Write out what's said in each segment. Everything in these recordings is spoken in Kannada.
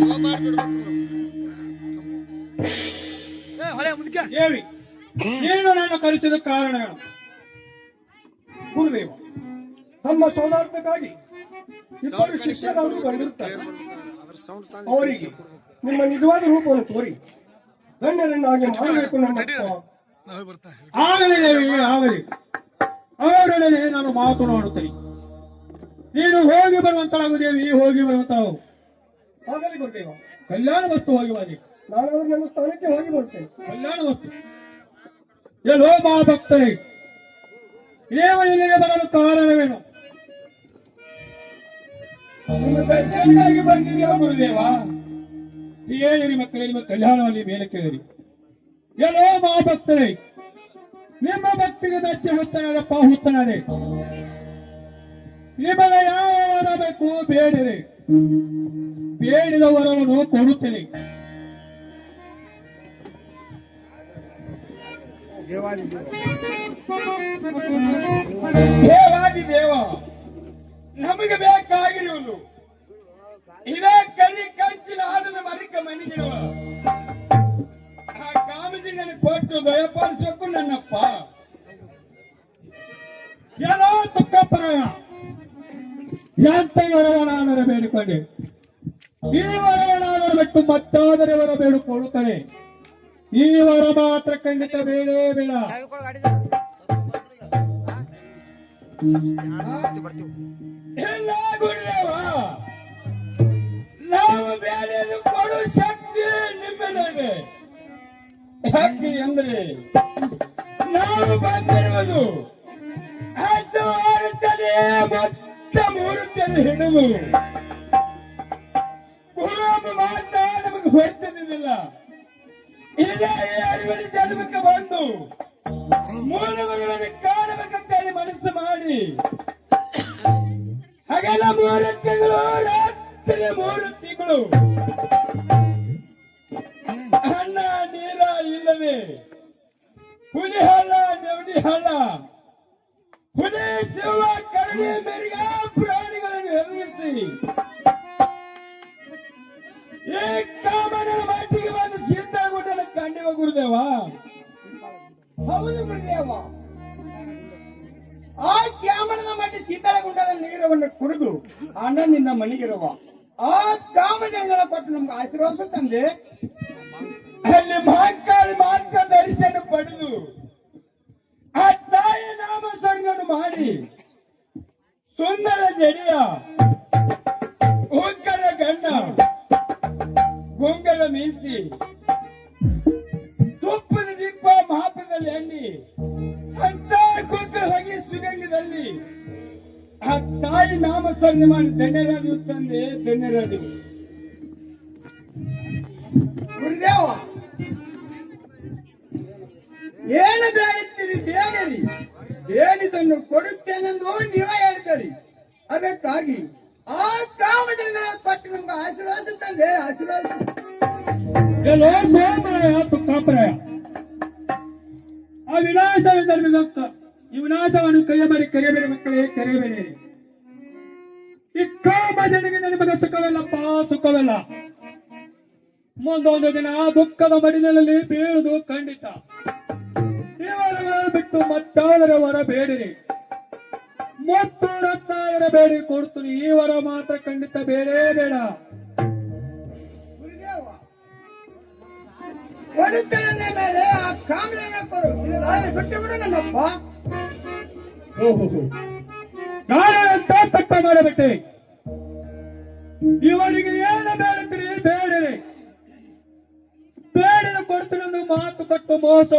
ನಿಮ್ಮ ದೇವಿ ನೀನು ಕರೆಸಿದ ಕಾರಣವೇನು ಗುರುದೇವ ತಮ್ಮ ಸೌಹಾರ್ದಕ್ಕಾಗಿ ಇಬ್ಬರು ಶಿಷ್ಯರಾದರೂ ಬಂದಿರುತ್ತಾರೆ ಅವರಿಗೆ ನಿಮ್ಮ ನಿಜವಾದ ರೂಪವನ್ನು ತೋರಿ. ಧನ್ಯರನ್ನಾಗಿ ಮಾಡಬೇಕು ನನ್ನ ಆಗಲಿ ದೇವಿ ಆಗಲಿ. ಅವರೊಡನೆ ನಾನು ಮಾತನಾಡುತ್ತೇನೆ. ನೀನು ಹೋಗಿ ಬರುವಂತಳಾಗು ದೇವಿ ಹೋಗಿ ಬರುವಂತಳಾಗು ಆಗಲಿ ಕಲ್ಯಾಣ ವಸ್ತು ಹೋಗಿ ಬಾದಿ ನಾನಾದ್ರೂ ನನ್ನ ಸ್ಥಾನಕ್ಕೆ ಹೋಗಿ ಬರ್ತೇನೆ. ಕಲ್ಯಾಣ ವಸ್ತು. ಎಲ್ಲೋ ಮಾ ಭಕ್ತರೇ ದೇವ ಇಲ್ಲಿಗೆ ಬರಲು ಕಾರಣವೇನು? ನಿಮ್ಮ ದರ್ಶನಕ್ಕಾಗಿ ಬಂದಿದೆಯಾ ಗುರುದೇವ? ಹೇಳಿರಿ ಮಕ್ಕಳೇ ನಿಮ್ಮ ಕಲ್ಯಾಣದಲ್ಲಿ ಮೇಲೆ ಕೇಳಿರಿ. ಎಲ್ಲೋ ಮಾ ಭಕ್ತರೇ ನಿಮ್ಮ ಭಕ್ತಿಗೆ ಮೆಚ್ಚಿ ಹುತ್ತನದಪ್ಪ ಹುತ್ತನದೆ ನಿಮಗೆ ಯಾವ ವರ ಬೇಕು ಬೇಡಿರಿ. ಬೇಡಿದ ವರವನ್ನು ಕೊಡುತ್ತೇನೆ. ದೇವಾದಿ ದೇವ, ನಮಗೆ ಬೇಕಾಗಿರುವುದು. ಇದೇ ಕರಿ ಕಂಚಿನ ಆನಂದ ಮರಿಕ ಮನೆಗಿರುವ. ಆ ಕಾಮದಿ ನನಗೆ ಕೊಟ್ಟು ದಯಪಾಲಿಸಬೇಕು ನನ್ನಪ್ಪ. ಎಲ್ಲೋ ತುಕ್ಕಪ್ಪರಾಯ ಎಂತ ವರವಣಾನರ ಬೇಡಿಕೊಂಡೆ ಈ ವರವಣಾನರ ಬಿಟ್ಟು ಮತ್ತಾದರೆ ವರ ಬೇಡಿಕೊಳ್ಳುತ್ತಾನೆ ಈ ವರ ಮಾತ್ರ ಖಂಡಿತ ಬೇಡೇ ಬೇಡ. ಎಲ್ಲ ಗುಳ್ಳವ ನಾವು ಬೇರೆದು ಕೊಡು ಶಕ್ತಿ ನಿಮ್ಮಲ್ಲಿದೆ ಯಾಕೆ ಅಂದ್ರೆ ನಾವು ಬಂದಿರುವುದು ಹತ್ತು ಆರುತ್ತದೆ ಮೊತ್ತ ಮೂರುತ್ತದೆ ಹಿಡಿದು. ಕುರುಬ ಮಾತ ನಮಗೆ ಹೊರತದಿಲ್ಲ ಇದೇ ಅರಿವಿನ ಜನ್ಮಕ್ಕೆ ಬಂದು ಮೂಲಗಳನ್ನು ಕಾಣಬೇಕಂತೇಳಿ ಮನಸ್ಸು ಮಾಡಿ. ಹಗಲ ಮೂರು ತಿಂಗಳು, ರಾತ್ರಿ ಮೂರು ತಿಂಗಳು. ಇಲ್ಲವೇ ಹುಲಿ ಹಳ್ಳ ನೆವಡಿ ಹಳ್ಳ ಹುಲಿ ಶಿವ ಕರಡಿ ಮೆರಿಗ ಪ್ರಾಣಿಗಳನ್ನು ಎದುರಿಸಿ ಈ ಕಾಮನ ಮಾತಿಗೆ ಬಂದು ಸೀತಾಗುಡ್ಡನ ಕಂಡಿವ ಗುರುದೇವ ಹೌದು ಗುರುದೇವ. ಆ ಕ್ಯಾಮನದ ಮಟ್ಟಿ ಸೀತಾಳಗುಂಡದ ನೀರವನ್ನು ಕುಡಿದು ನಿನ್ನ ಮನೆಗಿರುವ ಆ ಕಾಮಜನಗಳ ಕೊಟ್ಟು ನಮ್ಗೆ ತಂದೆ. ಅಲ್ಲಿ ಮಹಾಕಾಲ್ ಮಾತ್ರ ದರ್ಶನ ಪಡೆದು ಆ ತಾಯಿ ನಾಮ ಸಂಗನು ಮಾಡಿ ಸುಂದರ ಜಡಿಯ ಉಗ್ಗರ ಗಂಡ ಗುಂಗರ ಮೀಸಿ ತುಪ್ಪದ ದಿಪ್ಪ ಮಾಪದಲ್ಲಿ ಎಣ್ಣಿ ಅಂತ ಕುಕ್ಕರ ಹೋಗಿ ಸುಗಂಗದಲ್ಲಿ ಆ ತಾಯಿ ನಾಮ ಸಂಗ ಮಾಡಿ ಧನ್ಯರಾದಿ ತಂದೆ ಧನ್ಯರಾದಿ ಗುರುದೇವ ಏನು ಬೇಡುತ್ತೀರಿ ಬೇಡಿರಿ. ಬೇಡಿದನ್ನು ಕೊಡುತ್ತೇನೆಂದು ನೀವೇ ಹೇಳ್ತೀರಿ ಅದಕ್ಕಾಗಿ ಆ ಕಾಮಜನಗಳ ಕೊಟ್ಟು ನಮ್ಗೆ ಆಶೀರ್ವಾದ ತಂದೆ, ಆಶೀರ್ವಾದ ಆ ವಿನಾಶವೆಂದರ್ಮಿದಕ್ಕ ಈ ವಿನಾಶವನ್ನು ಕೈಯ ಮಾಡಿ ಕರೆಯಬೇಡಿ ಮಕ್ಕಳೇ, ಕರೆಯಬೇಡಿ. ಈ ಕಾಮ ಜನಗೆ ನಿಮಗೆ ಸುಖವಿಲ್ಲಪ್ಪ, ಸುಖವಿಲ್ಲ. ಮುಂದೊಂದು ದಿನ ದುಃಖದ ಮಡಿನಲ್ಲಿ ಬೀಳುದು ಖಂಡಿತ. ಬಿಟ್ಟು ಮತ್ತಾದರೆ ವರ ಬೇಡಿರಿ. ಮತ್ತು ರತ್ನಾದರೆ ಬೇಡಿ ಕೊಡ್ತೀನಿ ಈ ವರ ಮಾತ್ರ ಖಂಡಿತ ಬೇಡೇ ಬೇಡ. ಮೇಲೆ ಆ ಕಾಮಜನ ಕೊಡು. ಇಲ್ಲದಾದ್ರೆ ಬಿಟ್ಟು ಬಿಡು ನನ್ನಪ್ಪ ಓಹೋ ನಾನು ಎಂತ ತಪ್ಪ ಮಾಡಬಿಟ್ಟೆ ಇವರಿಗೆ ಏನು ಬೇಡುತ್ತೀರಿ ಬೇಡಿರಿ. ಬೇಡ ಕೊಡ್ತೀನಿ ಮಾತು ಕಟ್ಟು ಮೋಸ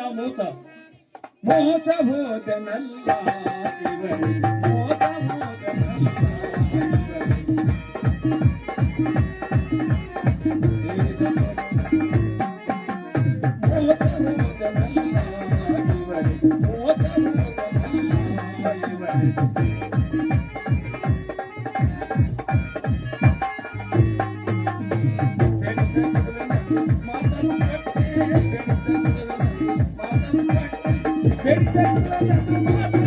ನಾವು ಮೋಸ. ಮೋಸ ಹೋದನಲ್ಲ ಇವರೇ ಮೋಸ ಹೋದನಲ್ಲ Él se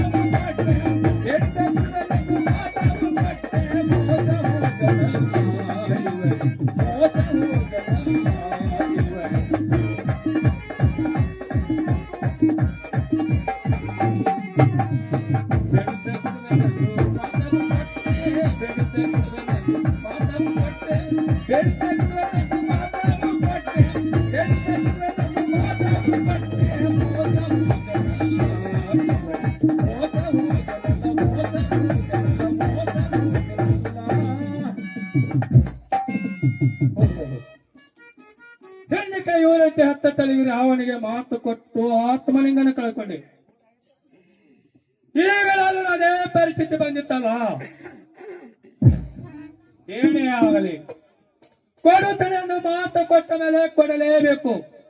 ಅವನಿಗೆ ಮಾತು ಕೊಟ್ಟು ಆತ್ಮಲಿಂಗನ ಕಳ್ಕೊಂಡೆ. ಈಗಲಾದರೂ ಅದೇ ಪರಿಸ್ಥಿತಿ ಬಂದಿತ್ತಲ್ಲ? ಏನೇ ಆಗಲಿ. ಕೊಡುತ್ತೇನೆ ಎಂದು ಮಾತು ಕೊಟ್ಟ ಮೇಲೆ ಕೊಡಲೇಬೇಕು.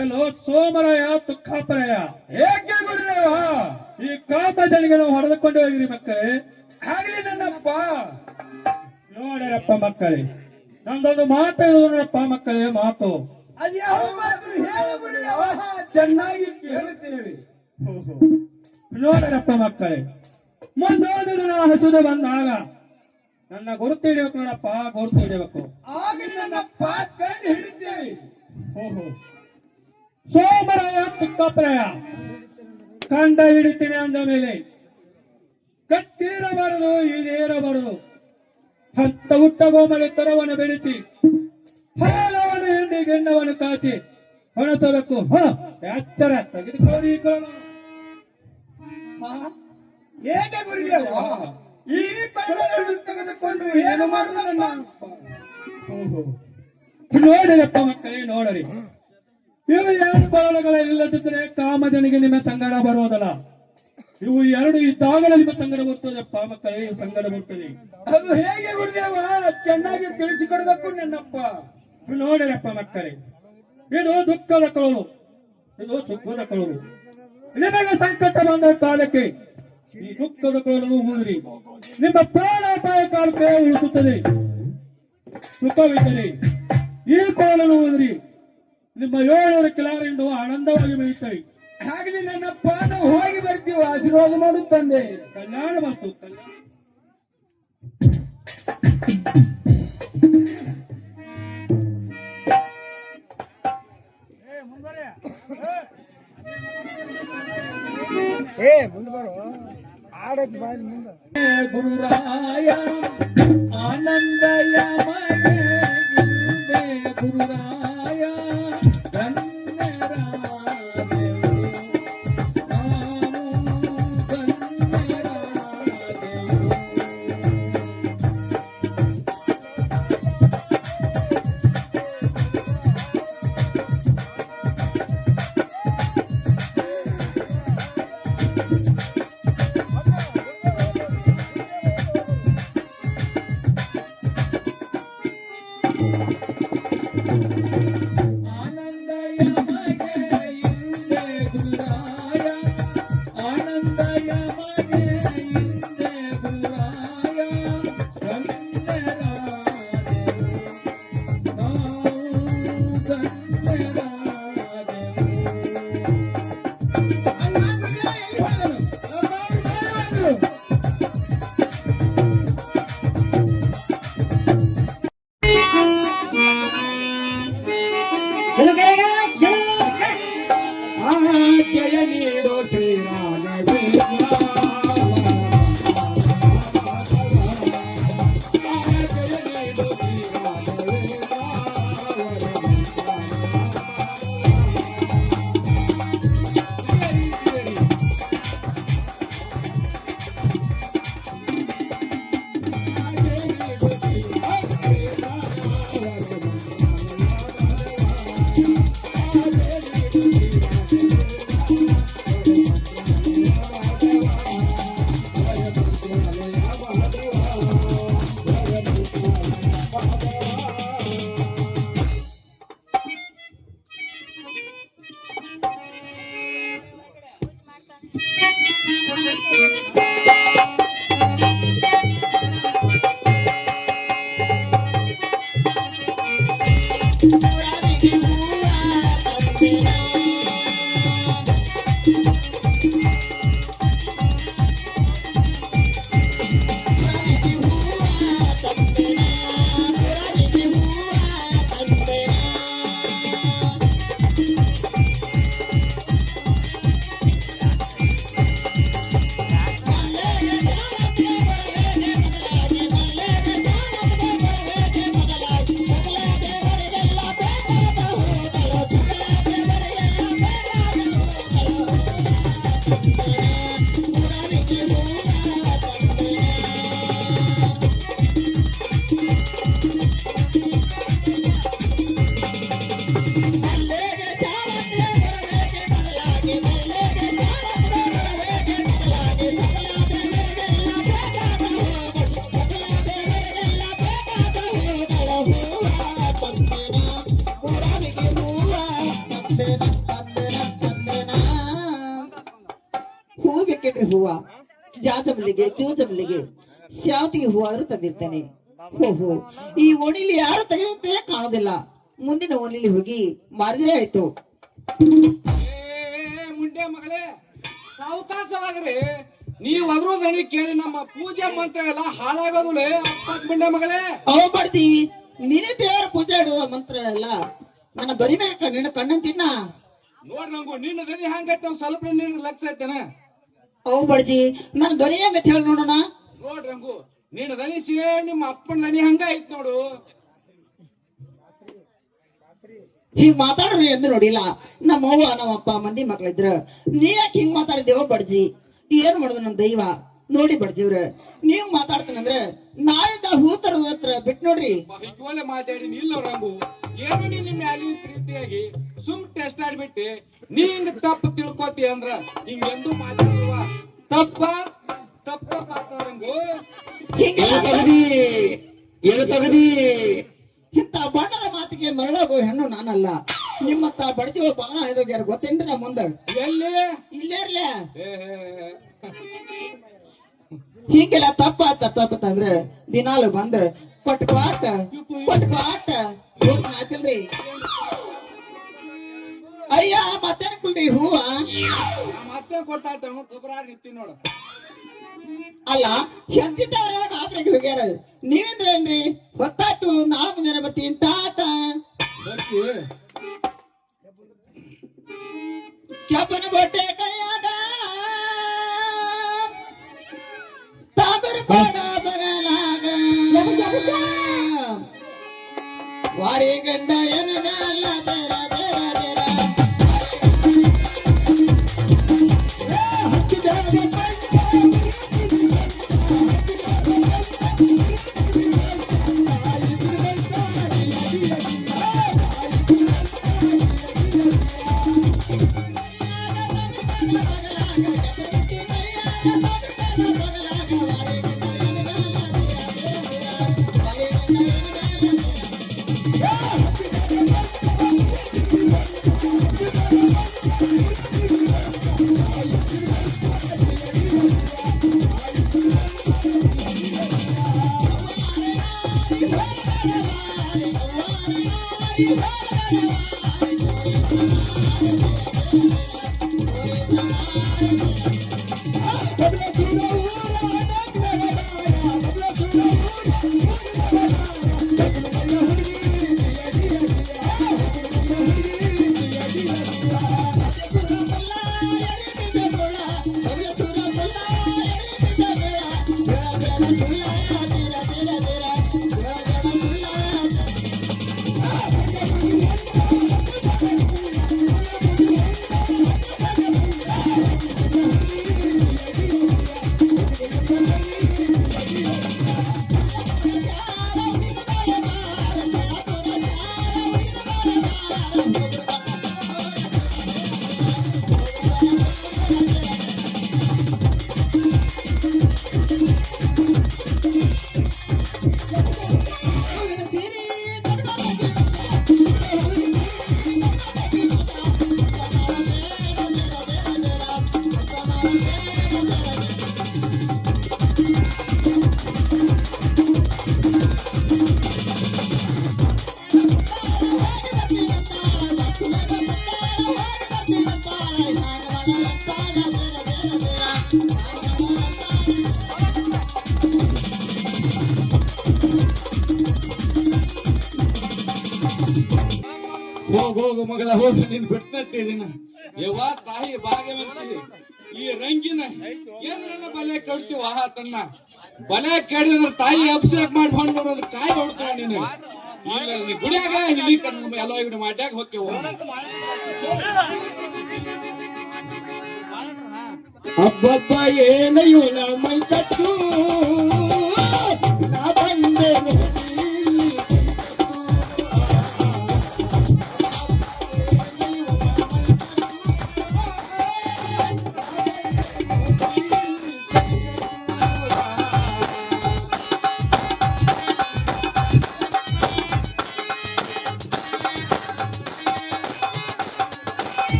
ಎಲ್ಲೋ ಸೋಮರಾಯ ತುಕ್ಕಾಪರಾಯ ಏಕೆ ಗುರುದೇವ? ಈ ಕಾಮ ಜನಿಗೆ ನಾವು ಹೊಡೆದುಕೊಂಡು ಹೋಗಿರಿ ಮಕ್ಕಳೇ. ಆಗ್ಲಿ ನನ್ನಪ್ಪ. ನೋಡಿರಪ್ಪ ಮಕ್ಕಳೇ. ನಂದೊಂದು ಮಾತು ನೋಡಪ್ಪ ಮಕ್ಕಳೇ, ಮಾತು. ಮಾತು ಹೇಳು ಗುರುದೇವ ಚೆನ್ನಾಗಿ ಕೇಳುತ್ತೇವೆ? ನೋಡರಪ್ಪ ಮಕ್ಕಳೇ ಮುಂದೊಂದು ದಿನ ಹಸುದು ಬಂದಾಗ ನನ್ನ ಗುರುತು ಹಿಡಿಯಬೇಕು ನೋಡಪ್ಪ ಗುರುತು ಹಿಡಿಬೇಕು. ಆಗ ನನ್ನ ಕಂಡು ಹಿಡಿದ್ದೇವೆ ಓಹೋ. ಸೋಮರಾಯ ತುಕ್ಕಪ್ರಾಯ ಕಂಡ ಹಿಡಿತೀನಿ ಅಂದ ಮೇಲೆ ಕಟ್ಟಿರಬಾರದು ಇದೇರಬಾರದು ಹತ್ತ ಹುಟ್ಟ ಗೋಮಲೆ ತರವನ್ನು ಬೆಳೆಸಿ ಹಾಲವನ್ನು ಗಿಣ್ಣವನ್ನು ಕಾಚಿ ಹೊಣತೊಡಕು ಹ ಎಚ್ಚರ ತೆಗೆದುಕೊಳ್ಳಿ ಈ ಹಾ? ಏಕೆ ಗುರುದೇವ? ಈ ಕಳ್ಳಗಳನ್ನು ತೆಗೆದುಕೊಂಡು ಏನು ಓಹೋ. ನೋಡಿರಪ್ಪ ಮಕ್ಕಳೇ ನೋಡರಿ. ಇವು ಎರಡು ಕೊಳಲುಗಳ ಇಲ್ಲದಿದ್ದರೆ ಕಾಮದನಿಗೆ ನಿಮ್ಮ ಸಂಗಡ ಬರುವುದಲ್ಲ. ಇವು ಎರಡು ಇದ್ದಾಗಲೇ ನಿಮ್ಮ ಸಂಗಡ ಬರ್ತದಪ್ಪ ಮಕ್ಕಳೇ ಸಂಗಡ ಬರ್ತದೆ. ಅದು ಹೇಗೆ ಗುರುದೇವ? ಚೆನ್ನಾಗಿ ತಿಳಿಸಿಕೊಡ್ಬೇಕು ನನ್ನಪ್ಪ. ನೋಡಿರಪ್ಪ ಮಕ್ಕಳೇ. ಇದು ದುಃಖದ ಕೊಳಲು ಇದು ಸುಖದ ಕೊಳಲು ನಿಮಗೆ ಸಂಕಟ ಬಂದ ಕಾಲಕ್ಕೆ ಈ ದುಃಖದ ಕೊಳಲು ಊದಿರಿ ನಿಮ್ಮ ಪ್ರಾಣಾಪಾಯ ಕಾಲಕ್ಕೆ ಉಳಿಸುತ್ತದೆ. ಸುಖವಿದ್ದರೆ ಈ ಕೋಲನ್ನು ಹೋದ್ರಿ ನಿಮ್ಮ ಏಳು ಕಿಲಾರಿಂದ ಆನಂದವಾಗಿ ಬೆಳೆಯುತ್ತವೆ ಹಾಗೆ ನನ್ನಪ್ಪ ನಾವು ಹೋಗಿ ಬರ್ತೀವಿ ಆಶೀರ್ವಾದ ಮಾಡುತ್ತಂದೆ ಕಲ್ಯಾಣ ಮಾಡ್ತು ಕಲ್ಯಾಣ. ఏ ముందు బరు ఆడది బాధ ముందు. గురురాయ ఆనందయమయ గురురాయ. ధన్యరాయ ಜೂಜಮಲ್ಲಿಗೆ ಸ್ಯಾವತಿಗೆ ಹೂ ಆದ್ರೂ ತಂದಿರ್ತೇನೆ. ಓಹೋ ಈ ಓಣಿಲಿ ಯಾರು ತೆಗೆದಂತೆ ಕಾಣೋದಿಲ್ಲ ಮುಂದಿನ ಓಣಿಲಿ ಹೋಗಿ ಮಾರಿದ್ರೆ ಆಯ್ತು. ಮುಂಡೆ ಮಗಳೇ ಸಾವಕಾಶವಾಗ್ರಿ. ನೀವ್ ಅದ್ರ ಕೇಳಿ ನಮ್ಮ ಪೂಜೆ ಮಂತ್ರ ಎಲ್ಲ ಹಾಳಾಗೋದಿಲ್ಲ ಅಪ್ಪತ್ ಮುಂಡೆ ಮಗಳೇ. ಅವ್ ಬಡ್ತಿ ನೀನೇ ದೇವರ ಪೂಜೆ ಇಡುವ ಮಂತ್ರ ಎಲ್ಲ. ನನ್ನ ಬರಿ ಮ್ಯಾಕ ನಿನ್ನ ಕಣ್ಣನ್ ತಿನ್ನ. ನೋಡ್ ನಂಗು ನಿನ್ನ ದನಿ ಹಂಗೈತೆ ಸ್ವಲ್ಪ ನಿನ್ ಲಕ್ಷ ಐತೇನ. ಅವು ಬಡ್ಜಿ ನನ್ ಧ್ವನಿ ಹೆಂಗತ್ ಹೇಳಿ ನೋಡೋಣ? ನೋಡ್ ರಂಗು ನೀನ್ ದನಿ ಸೇ ನಿಮ್ಮ ಅಪ್ಪನ ದನಿ ಹಂಗ ಐತ್ ನೋಡು. ಹಿಂಗ್ ಮಾತಾಡ್ರಿ ಎಂದು ನೋಡಿಲ್ಲ ನಮ್ಮ ಅವ್ವ ನಮ್ಮ ಅಪ್ಪ ಮಂದಿ ಮಕ್ಳಿದ್ರ. ನೀ ಯಾಕೆ ಹಿಂಗ್ ಮಾತಾಡಿದೇವ ಬಡ್ಜಿ ಏನ್ ಮಾಡುದು ನನ್ ದೈವ? ನೋಡಿ ಬರ್ತೀವ್ರೆ. ನೀವ್ ಅಂದ್ರೆ ನಾಳಿಂದ ಹೂ ತರದ ಹತ್ರ ಬಿಟ್ ನೋಡ್ರಿ. ಹಿಕ್ಕೋಲೆ ಮಾತಾಡಿ ಇಲ್ಲ ರಂಗು ಏನೋ ನೀ ನಿಮ್ಮ ಮ್ಯಾಲಿನ ಪ್ರೀತಿಯಾಗಿ ಸುಮ್ ಟೆಸ್ಟ್ ಆಡ್ಬಿಟ್ಟು ನೀ ಹಿಂಗ ತಪ್ಪು ತಿಳ್ಕೊತಿ ಅಂದ್ರ ಹಿಂಗ ಎಂದು ಮಾತಾಡುವ ತಪ್ಪ? ತಪ್ಪ ರಂಗು ಹಿಂಗೆಲ್ಲ ಏನು ತಗದಿ ಇಂತ ಬಣ್ಣದ ಮಾತಿಗೆ ಮರಳಾಗೋ ಹೆಣ್ಣು ನಾನಲ್ಲ. ನಿಮ್ಮತ್ತ ಬಡ್ಜಿಗಳು ಬಹಳ ಇದೋಗ್ಯಾರ ಗೊತ್ತೇನ್ರಿ ನಾ ಮುಂದ? ಎಲ್ಲಿ? ಇಲ್ಲೇ ಇರ್ಲ. ಹೀಗೆಲ್ಲ ತಪ್ಪ ತಪ್ಪತ್ತಂದ್ರೆ ದಿನಾಲು ಬಂದ ಕೊಟ್ ಕೊಟ್ಟ ಕೊಟ್ ಯೋಚನೆ ಆತಿಲ್ರಿ ಅಯ್ಯ ಮತ್ತೇನ್ ಕುಲ್ರಿ ಹೂವ? ಮತ್ತೆ ಗೊಬ್ಬರ ನಿಂತಿ ನೋಡು. ಅಲ್ಲ ಎಂತಿದ್ದವ್ರ ಆಫ್ರಿಗೆ ಹೋಗ್ಯಾರ ನೀವೇಂದ್ರೇನ್ರಿ ಗೊತ್ತಾಯ್ತು ನಾಳೆ ಮುಂಜಾನೆ ಬತ್ತಿ ಟಾಟ. ಕೆಪ್ಪನ ಬಟ್ಟೆ ಕೈಯಾಗ ತಾಬರ ಕೋಡ ಬಗಲಾಗ ವಾರಿ ಗಂಡ ಏನ ಮ್ಯಾಲ ತೆರ ಇಲ್ಲ ಹೋಗಿ ನೀನ್ ಬಿಡ್ತಿದ್ದೀನ ಯವ್ವ ತಾಯಿ ಭಾಗ್ಯವಂತಿ ಈ ರಂಗಿನ ಏನ್ರನ್ನ ಬಲೆ ಕಡ್ತೀವ ಆತನ್ನ? ಬಲೆ ಕಡಿದ್ರೆ ತಾಯಿ ಅಭಿಷೇಕ ಮಾಡಿ ಬರೋದು ಕಾಯಿ ಹೊಡ್ತಾವ ನೀನು. ಗುಡಿಯಾಗ ಇಲ್ಲಿ ಕಣ್ಣು ಎಲ್ಲ ಇಟ್ಟು ಮಾಡ್ಯಾಗ ಹೋಗ್ತೇವ ಹಬ್ಬಬ್ಬ ಏನ ಇವನ ಮೈ ಕಟ್ಟ?